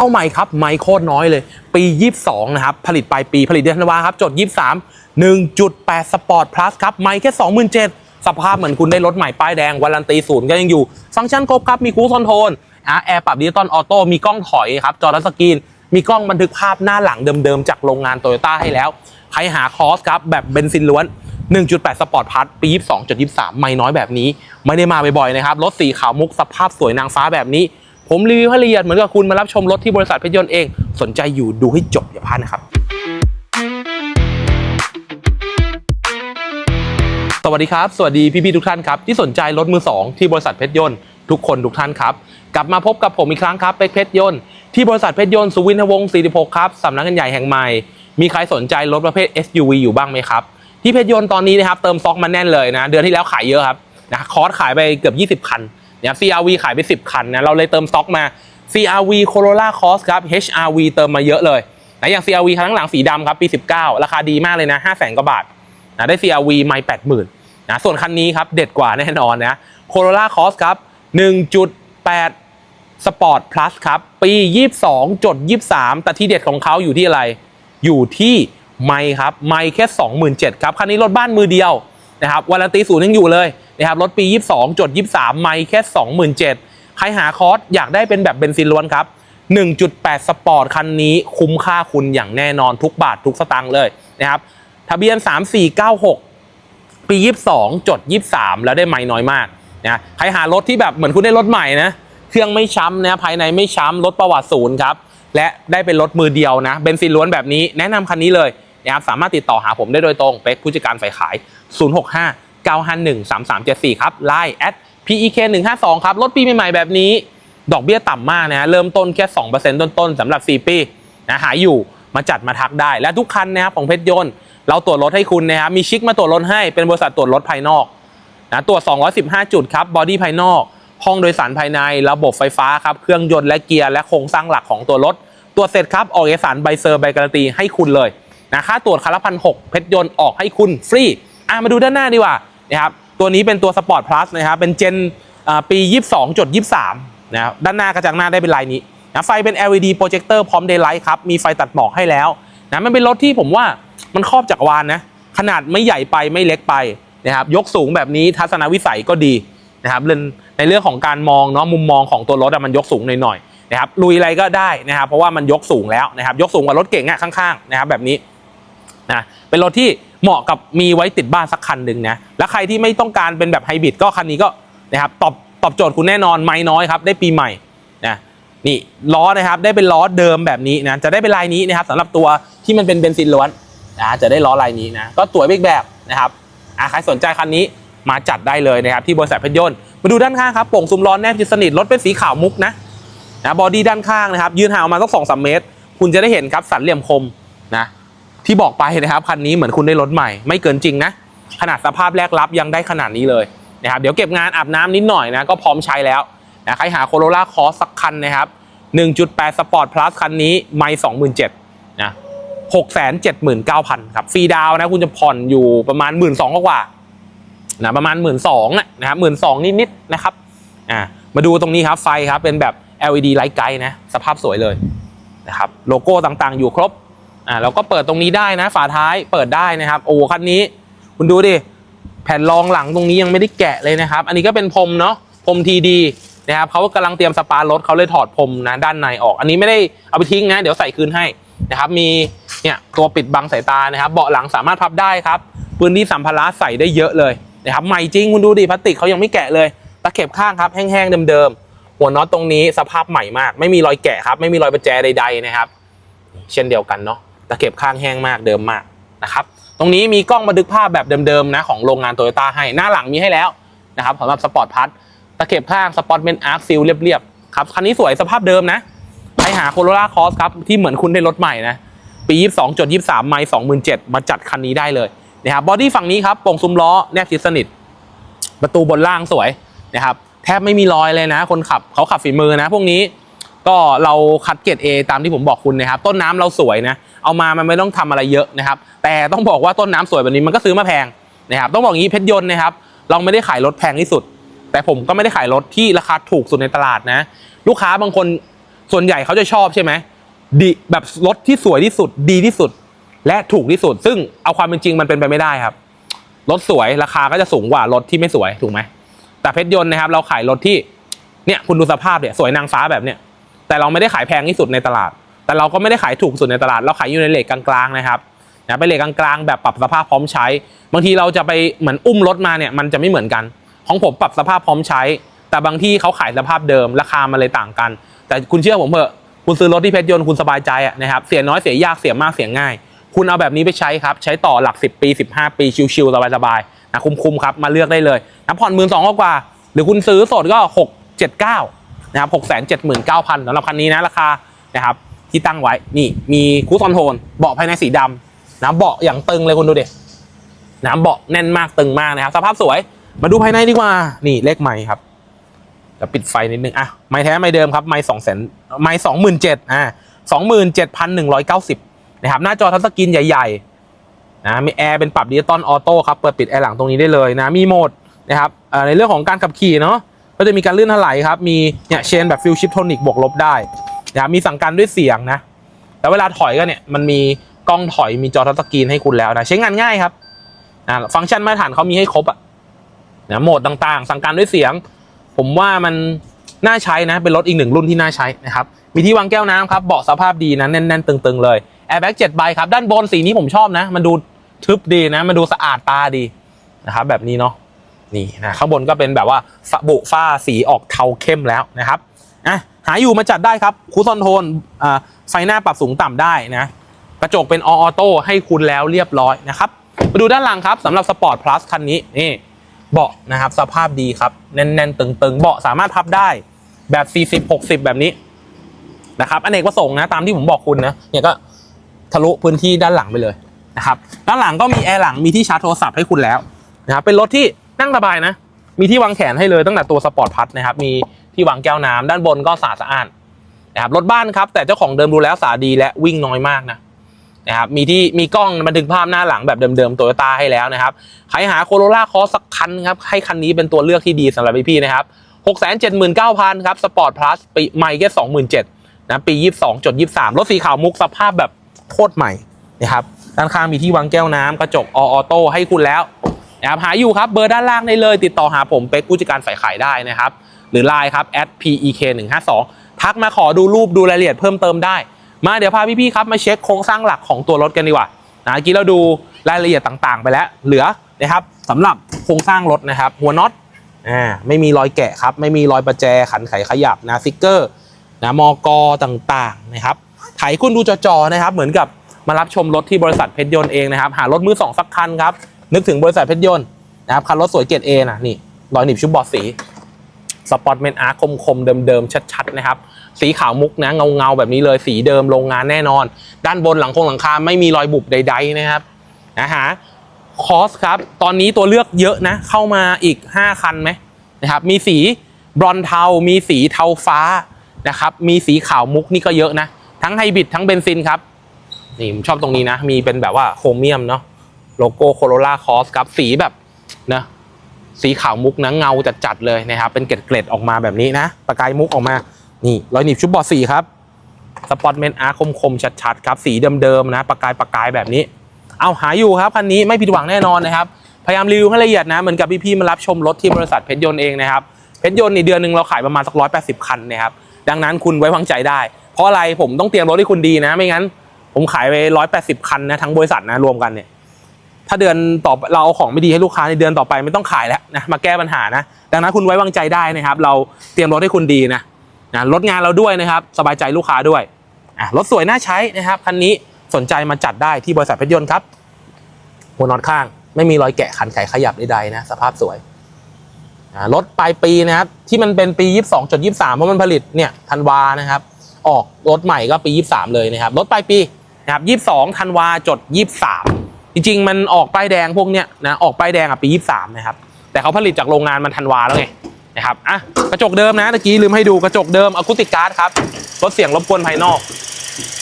เป้าใหม่ครับไม่โคตรน้อยเลย ปี 22 นะครับ ผลิตปลายปีผลิตเดือนธันวาครับ จด 23 1.8 สปอร์ตพลัสครับ ไม่แค่ 27,000 สภาพเหมือนคุณได้รถใหม่ป้ายแดงวารันตีศูนย์ก็ยังอยู่ ฟังก์ชันครบครับ มีคูคอนโทรลแอร์ปรับดิจิตอลออโต้มีกล้องถอยครับ จอทัชสกรีน มีกล้องบันทึกภาพหน้าหลังเดิมๆ จากโรงงานโตโยต้าให้แล้วใครหาคอสครับแบบเบนซินล้วน 1.8 สปอร์ตพัทปี 22.23 ไม่น้อยแบบนี้ ไม่ได้มาบ่อยๆนะครับรถสีขาวมุกสภาพสวยนางฟ้าแบบนี้ ผมรีวิวให้ละเอียดเหมือนกับคุณมารับชมรถที่บริษัทเพชรยนต์เอง สนใจอยู่ดูให้จบอย่าพลาดนะครับ สวัสดีครับ สวัสดีพี่ๆทุกท่านครับ ที่สนใจรถมือ 2 ที่บริษัทเพชรยนต์ทุกคนทุกท่านครับ กลับมาพบกับผมอีกครั้งครับเป็กเพชรยนต์ที่บริษัทเพชรยนต์สุวินทวงศ์46 ครับสำนักงานใหญ่แห่งใหม่ มีใครสนใจรถประเภท SUV อยู่บ้างไหมครับที่เพชรยนต์ตอนนี้นะครับเติมซ็อกมาแน่นเลยนะ เดือนที่แล้วขายเยอะครับนะคอร์สขายไปเกือบ 20 คัน นะครับ CRV ขายไป 10 คันนะเราเลยเติมสต็อกมา CRV Corolla Cross ครับ HRV เติมมาเยอะเลยนะอย่าง CRV คันข้างหลังสีดำครับปี 19 ราคาดีมากเลยนะ 5 0 0 0 0 0กว่าบาทนะได้ CRV ไม่80,000นะส่วนคันนี้ครับ เด็ดกว่าแน่นอนนะ Corolla Cross ครับ 1.8 Sport Plus ครับ ปี 22จด23 แต่ที่เด็ดของเขาอยู่ที่อะไร อยู่ที่ไม่ครับ ไม่แค่ 27,000ครับ คันนี้รถบ้านมือเดียวนะครับวารันตีศูนย์ยังอยู่เลย นะครับรถปี 22 จด 23 ไม่แค่ 27,000ใครหาคอร์สอยากได้เป็นแบบเบนซินล้วนครับ 1.8 สปอร์ตคันนี้คุ้มค่าคุณอย่างแน่นอนทุกบาททุกสตางค์เลยนะครับทะเบียน 3496 ปี 22 จด 23 แล้วได้ไม่น้อยมากนะใครหารถที่แบบเหมือนคุณได้รถใหม่นะเครื่องไม่ช้ำนะภายในไม่ช้ำรถประวัติศูนย์ครับและได้เป็นรถมือเดียวนะเบนซินล้วนแบบนี้แนะนำคันนี้เลยนะครับสามารถติดต่อหาผมได้โดยตรงเป็กผู้จัดการฝ่ายขาย 065 951 3374 ครับไลน์แอด PEK 152 ครับรถปีใหม่ๆแบบนี้ ดอกเบี้ยต่ำมากนะเริ่มต้นแค่ 2%ต้นๆสำหรับ 4 ปีนะหายอยู่มาจัดมาทักได้ และทุกคันนะครับของเพชรยนต์ เราตรวจรถให้คุณนะครับมีชิคมาตรวจรถให้เป็นบริษัทตรวจรถภายนอกนะตรวจ 215 จุดครับบอดี้ภายนอกห้องโดยสารภายในระบบไฟฟ้าครับเครื่องยนต์และเกียร์และโครงสร้างหลักของตัวรถตรวจเสร็จครับออกเอกสารใบเซอร์ใบการันตีให้คุณเลยนะค่าตรวจคันละพันหกเพชรยนต์ออกให้คุณฟรีอะมาดูด้านหน้าดีกว่า นะครับตัวนี้เป็นตัวสปอร์ตพลัสนะครับเป็นเจนอ่าปี 22.23นะครับด้านหน้ากระจังหน้าได้เป็นลายนี้นะไฟเป็น LED โปรเจคเตอร์พร้อม Daylight ครับ มีไฟตัดหมอกให้แล้วนะมันเป็นรถที่ผมว่ามันครอบจักรวาลนะขนาดไม่ใหญ่ไปไม่เล็กไปนะครับยกสูงแบบนี้ทัศนวิสัยก็ดีนะครับในเรื่องของการมองเนาะมุมมองของตัวรถมันยกสูงหน่อยๆนะครับลุยอะไรก็ได้นะครับเพราะว่ามันยกสูงแล้วนะครับยกสูงกว่ารถเก่งอะข้างๆนะครับแบบนี้นะเป็นรถที่ เหมาะกับมีไว้ติดบ้านสักคันหนึ่งนะแล้วใครที่ไม่ต้องการเป็นแบบไฮบริดก็คันนี้ก็นะครับตอบตอบโจทย์คุณแน่นอนไม่น้อยครับ ได้ปีใหม่นะนี่ล้อนะครับได้เป็นล้อเดิมแบบนี้นะจะได้เป็นลายนี้นะครับสำหรับตัวที่มันเป็นเบนซินล้วนนะจะได้ล้อลายนี้นะก็สวยไปอีกแบบนะครับอะใครสนใจคันนี้มาจัดได้เลยนะครับที่บริษัทเพชรยนต์มาดูด้านข้างครับโป่งซุ้มล้อแนบชิดสนิทรถเป็นสีขาวมุกนะนะบอดี้ด้านข้างนะครับยืนห่างออกมาสักสองสามเมตร คุณจะได้เห็นครับสันเหลี่ยมคมนะ ที่บอกไปนะครับคันนี้เหมือนคุณได้รถใหม่ไม่เกินจริงนะขนาดสภาพแรกรับยังได้ขนาดนี้เลยนะครับเดี๋ยวเก็บงานอาบน้ำนิดหน่อยนะก็พร้อมใช้แล้วนะใครหาโคโรล่าคอสักคันนะครับ 1.8สปอร์ตพลัสคันนี้ไม่27,000นะ679,000ครับฟรีดาวนะคุณจะผ่อนอยู่ประมาณ1 2ื่นกว่านะประมาณ1 2ื่นนะนะครับหมื่นสองนิดๆนะครับอ่ามาดูตรงนี้ครับไฟครับเป็นแบบ LED ไลท์ไกด์นะสภาพสวยเลยนะครับโลโก้ต่างๆอยู่ครบ อ่าเราก็เปิดตรงนี้ได้นะ ฝาท้ายเปิดได้นะครับ โอ้คันนี้ คุณดูดิแผ่นรองหลังตรงนี้ยังไม่ได้แกะเลยนะครับ อันนี้ก็เป็นพรมเนาะพรมทีดีนะครับเขากำลังเตรียมสปาร์รถเขาเลยถอดพรมนะด้านในออก อันนี้ไม่ได้เอาไปทิ้งนะ เดี๋ยวใส่คืนให้นะครับ มีเนี่ยตัวปิดบังสายตานะครับเบาะหลังสามารถพับได้ครับพื้นที่สัมภาระใส่ได้เยอะเลยนะครับใหม่จริงคุณดูดิพลาสติกเขายังไม่แกะเลยตะเข็บข้างครับแห้งๆเดิมๆหัวน็อตตรงนี้สภาพใหม่มาก ไม่มีรอยแกะครับ ไม่มีรอยประแจใด ๆนะครับ เช่นเดียวกันเนาะ ตะเข็บข้างแห้งมากเดิมมากนะครับตรงนี้มีกล้องบันทึกภาพแบบเดิมๆนะของโรงงานโตโยต้าให้หน้าหลังมีให้แล้วนะครับสำหรับสปอร์ตพัทตะเข็บข้างสปอร์ตเมนอาร์คซิลเรียบๆครับคันนี้สวยสภาพเดิมนะไปหาโคโรล่าคอสครับที่เหมือนคุณได้รถใหม่นะปี 22.23 ไมล์27,000มาจัดคันนี้ได้เลยนะครับบอดี้ฝั่งนี้ครับโป่งซุ้มล้อแนบชิดสนิท ประตูบนล่างสวยนะครับแทบไม่มีรอยเลยนะ คนขับเขาขับฝีมือนะ พวกนี้ ก็เราคัดเกรด A ตามที่ผมบอกคุณนะครับ ต้นน้ำเราสวยนะ เอามามันไม่ต้องทำอะไรเยอะนะครับ แต่ต้องบอกว่าต้นน้ำสวยแบบนี้มันก็ซื้อมาแพงนะครับ ต้องบอกงี้เพชรยนต์นะครับ เราไม่ได้ขายรถแพงที่สุด แต่ผมก็ไม่ได้ขายรถที่ราคาถูกสุดในตลาดนะ ลูกค้าบางคนส่วนใหญ่เขาจะชอบใช่ไหมดีแบบรถที่สวยที่สุดดีที่สุด และถูกที่สุด ซึ่งเอาความเป็นจริงมันเป็นไปไม่ได้ครับรถสวยราคาก็จะสูงกว่ารถที่ไม่สวยถูกไหมแต่เพชรยนต์นะครับ เราขายรถที่เนี่ยคุณดูสภาพเนี่ยสวยนางฟ้าแบบเนี้ย แต่เราไม่ได้ขายแพงที่สุดในตลาด แต่เราก็ไม่ได้ขายถูกสุดในตลาด เราขายอยู่ในเลทกลางๆนะครับนะเป็นเลทกลางๆแบบปรับสภาพพร้อมใช้ บางทีเราจะไปเหมือนอุ้มรถมาเนี่ยมันจะไม่เหมือนกัน ของผมปรับสภาพพร้อมใช้ แต่บางที่เขาขายสภาพเดิมราคามันเลยต่างกัน แต่คุณเชื่อผมเถอะคุณซื้อรถที่เพชรยนต์คุณสบายใจนะครับเสียน้อยเสียยากเสียมากเสียง่าย คุณเอาแบบนี้ไปใช้ครับใช้ต่อหลัก 10 ปี 15 ปีชิวๆสบายๆนะคุ้มๆครับมาเลือกได้เลยนะผ่อนหมื่นสองกว่าหรือคุณซื้อสดก็ 6 7 9 นะครับ6 7 9 0 0 0สำหรับคันนี้นะราคานะครับที่ตั้งไว้นี่มีคูซอนโทนเบาะภายในสีดำนะเบาะอย่างตึงเลยคุณดูดินะเบาะแน่นมากตึงมากนะครับ สภาพสวยมาดูภายในดีกว่านี่เลขใหม่ครับเดี๋ยวปิดไฟนิดนึงอะไม้แท้ไม้เดิมครับไม้สองแสนไม้สองหมื่นเจ็ดอ่าสองหมื่นเจ็ดพันหนึ่งร้อยเก้าสิบนะครับหน้าจอทัชสกรีนใหญ่ๆนะมีแอร์เป็นปรับดิจิตอลออโต้ครับเปิดปิดแอร์หลังตรงนี้ได้เลยนะมีโหมดนะครับในเรื่องของการขับขี่เนาะ ก็จะมีการลื่นถลายครับ มีเนี่ยเชนแบบฟิลชิปโทนิกบวกลบได้นะมีสั่งการด้วยเสียงนะ แล้วเวลาถอยก็เนี่ยมันมีกล้องถอยมีจอทัชสกรีนให้คุณแล้วนะใช้งานง่ายครับอ่าฟังก์ชันมาตรฐานเขามีให้ครบอะนะโหมดต่างๆ สั่งการด้วยเสียง ผมว่ามันน่าใช้นะ เป็นรถอีกหนึ่งรุ่นที่น่าใช้นะครับ มีที่วางแก้วน้ำครับ เบาะสภาพดีนะแน่นๆตึงๆเลยแอร์แบ็กเจ็ดใบครับ ด้านบนสีนี้ผมชอบนะ มันดูทึบดีนะ มันดูสะอาดตาดีนะครับแบบนี้เนาะ นี่นะข้างบนก็เป็นแบบว่าฝาบุฝ้าสีออกเทาเข้มแล้วนะครับอะหาอยู่มาจัดได้ครับคูซอนโทนอ่าไฟหน้าปรับสูงต่ำได้นะกระจกเป็นออโต้ให้คุณแล้วเรียบร้อยนะครับมาดูด้านหลังครับสำหรับสปอร์ตพลัสคันนี้นี่เบาะนะครับสภาพดีครับแน่นๆตึงๆเบาะสามารถพับได้แบบ 40 60 แบบนี้นะครับอเนกประสงค์นะตามที่ผมบอกคุณนะเนี่ยก็ทะลุพื้นที่ด้านหลังไปเลยนะครับด้านหลังก็มีแอร์หลังมีที่ชาร์จโทรศัพท์ให้คุณแล้วนะครับเป็นรถที่ นั่งสบายนะ มีที่วางแขนให้เลยตั้งแต่ตัวสปอร์ตพัทนะครับ มีที่วางแก้วน้ำด้านบนก็สะอาดสะอานนะครับรถบ้านครับ แต่เจ้าของเดิมดูแล้วสะอาดดีและวิ่งน้อยมากนะนะครับมีที่มีกล้องบันทึกภาพหน้าหลังแบบเดิมๆโตโยต้าให้แล้วนะครับใครหาโคโรล่าคอสักคันครับให้คันนี้เป็นตัวเลือกที่ดีสำหรับพี่ๆนะครับ679,000ครับสปอร์ตพลัสปีใหม่แค่27,000นะปี22จด23รถสีขาวมุกสภาพแบบโคตรใหม่นะครับด้านข้างมีที่วางแก้วน้ำกระจกออโต้ให้คุณแล้ว นะครับหาอยู่ครับเบอร์ด้านล่างได้เลย ติดต่อหาผมเป็กผู้จัดการฝ่ายขายได้นะครับหรือ Line ครับ @pek 152 ทักมาขอดูรูปดูรายละเอียดเพิ่มเติมได้ มาเดี๋ยวพาพี่ๆครับมาเช็คโครงสร้างหลักของตัวรถกันดีกว่านะกี้เราดูรายละเอียดต่างๆ ไปแล้ว เหลือนะครับสำหรับโครงสร้างรถนะครับหัวน็อตอ่าไม่มีรอยแกะครับ ไม่มีรอยประแจขันไขขยับนะสติกเกอร์นะมอกต่างๆนะครับถ่ายคุณดูจอๆนะครับ เหมือนกับมารับชมรถที่บริษัทเพชรยนต์เองนะครับ หารถมือสองสักคันครับ นึกถึงบริษัทเพชรยนต์นะครับคันรถสวยเกรดเอนะนี่รอยหนีบชุบบอดสีสปอตเมนอาร์คคมๆเดิมๆชัดๆนะครับสีขาวมุกนะเงาๆแบบนี้เลยสีเดิมโรงงานแน่นอน ด้านบนหลังคงหลังคาไม่มีรอยบุบใด ๆ นะครับนะฮะคอสครับ ตอนนี้ตัวเลือกเยอะนะ เข้ามาอีก 5 คันไหมนะครับ มีสีบรอนเทา มีสีเทาฟ้านะครับ มีสีขาวมุกนี่ก็เยอะนะ ทั้งไฮบริดทั้งเบนซินครับ นี่ผมชอบตรงนี้นะ มีเป็นแบบว่าโครเมียมเนาะ โลโก้โคโรล่าคอสครับสีแบบนะสีขาวมุกนะเงาจัดๆเลยนะครับ เป็นเกล็ดๆออกมาแบบนี้นะ ประกายมุกออกมา นี่รอยหนีบชุบบอดสีครับสปอตเมนอาร์คมๆชัดๆครับ สีเดิมๆนะ ประกายประกายแบบนี้ เอาหาอยู่ครับคันนี้ไม่ผิดหวังแน่นอนนะครับ พยายามรีวิวให้ละเอียดนะ เหมือนกับพี่ๆมารับชมรถที่บริษัทเพชรยนต์เองนะครับเพชรยนต์ในเดือนหนึ่งเราขายประมาณสักร้อยแปดสิบคันนะครับดังนั้นคุณไว้วางใจได้ เพราะอะไรผมต้องเตรียมรถให้คุณดีนะ ไม่งั้น ผมขายไปร้อยแปดสิบคันนะทั้งบริษัทนะรวมกันเนี่ย ถ้าเดือนต่อเราเอาของไม่ดีให้ลูกค้าในเดือนต่อไปไม่ต้องขายแล้วนะมาแก้ปัญหานะ ดังนั้นคุณไว้วางใจได้นะครับ เราเตรียมรถให้คุณดีนะนะลดงานเราด้วยนะครับ สบายใจลูกค้าด้วยอะรถสวยน่าใช้นะครับคันนี้สนใจมาจัดได้ที่บริษัทเพชรยนต์ครับหัวนอตข้าง ไม่มีรอยแกะขันไขขยับใดๆนะสภาพสวยอ่ารถปลายปีนะครับที่มันเป็นปี 22จด23 เพราะมันผลิตเนี่ยธันวานะครับ ออกรถใหม่ก็ปี 23 เลยนะครับรถปลายปีนะครับ22ธันวาจด 23 จริงๆ มันออกป้ายแดงพวกเนี้ยนะออกป้ายแดงอะปี 23 นะครับ แต่เขาผลิตจากโรงงานมันธันวาแล้วไงนะครับอะกระจกเดิมนะตะกี้ลืมให้ดูกระจกเดิมอะคูติกการ์ดครับลดเสียงรบกวนภายนอก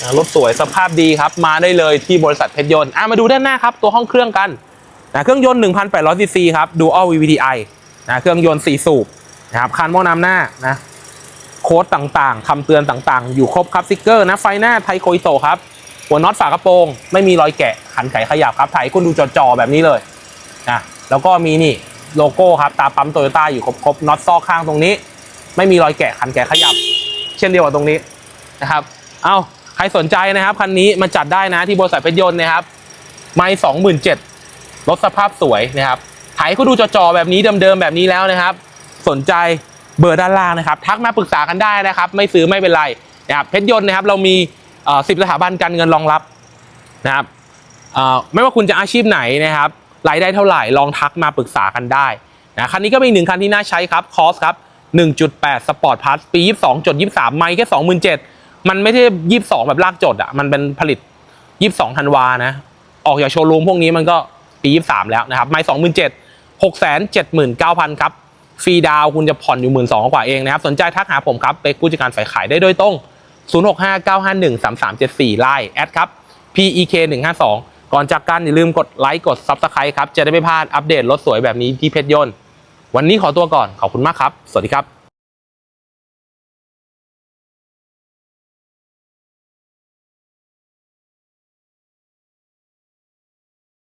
นะรถสวยสภาพดีครับ มาได้เลยที่บริษัทเพชรยนต์อะมาดูด้านหน้าครับ ตัวห้องเครื่องกันนะเครื่องยนต์ 1,800ซีซีครับ Dual VVTi นะเครื่องยนต์ 4 สูบนะครับคันหม้อน้ำหน้านะโค้ดต่างๆคำเตือนต่างๆ อยู่ครบครับสติกเกอร์นะไฟหน้าไทโคอิโตครับ หัวน็อตฝากระโปรงไม่มีรอยแกะขันไขขยับครับถ่ายให้คุณดูจอๆแบบนี้เลยนะแล้วก็มีนี่โลโก้ครับตาปั๊มโตโยต้าอยู่ครบๆน็อตซอกข้างตรงนี้ ไม่มีรอยแกะขันแกะขยับ เช่นเดียวกับตรงนี้นะครับ เอาใครสนใจนะครับคันนี้มาจัดได้นะที่บริษัทเพชรยนต์นะครับ ไม่สองหมื่นเจ็ดรถสภาพสวยนะครับถ่ายให้คุณดูจอๆแบบนี้เดิมๆแบบนี้แล้วนะครับ สนใจเบอร์ด้านล่างนะครับ ทักมาปรึกษากันได้นะครับ ไม่ซื้อไม่เป็นไรนะครับเพชรยนต์นะครับเรามี สิบสถาบันการเงินรองรับนะครับไม่ว่าคุณจะอาชีพไหนนะครับรายได้เท่าไหร่ลองทักมาปรึกษากันได้นะคันนี้ก็เป็นอีหนึ่งคันที่น่าใช้ครับคอสครับ 1.8 Sport Plus ปี 22จด23 ไม่แค่27,000 มันไม่ใช่ 22 แบบลากจดอะมันเป็นผลิต 22ธันวานะ ออกจากโชว์รูมพวกนี้มันก็ปี 23 แล้วนะครับ ไม่27,000 679,000 ครับ ฟรีดาวคุณจะผ่อนอยู่ 12,000กว่าเองนะครับ สนใจทักหาผมครับเป็นผู้จัดการฝ่ายขายได้โดยตรง 0659513374 ไลน์แอดครับ PEK 152 ก่อนจากกันอย่าลืมกดไลค์กด Subscribe ครับ จะได้ไม่พลาดอัปเดตรถสวยแบบนี้ที่เพชรยนต์ วันนี้ขอตัวก่อนขอบคุณมากครับ สวัสดีครับ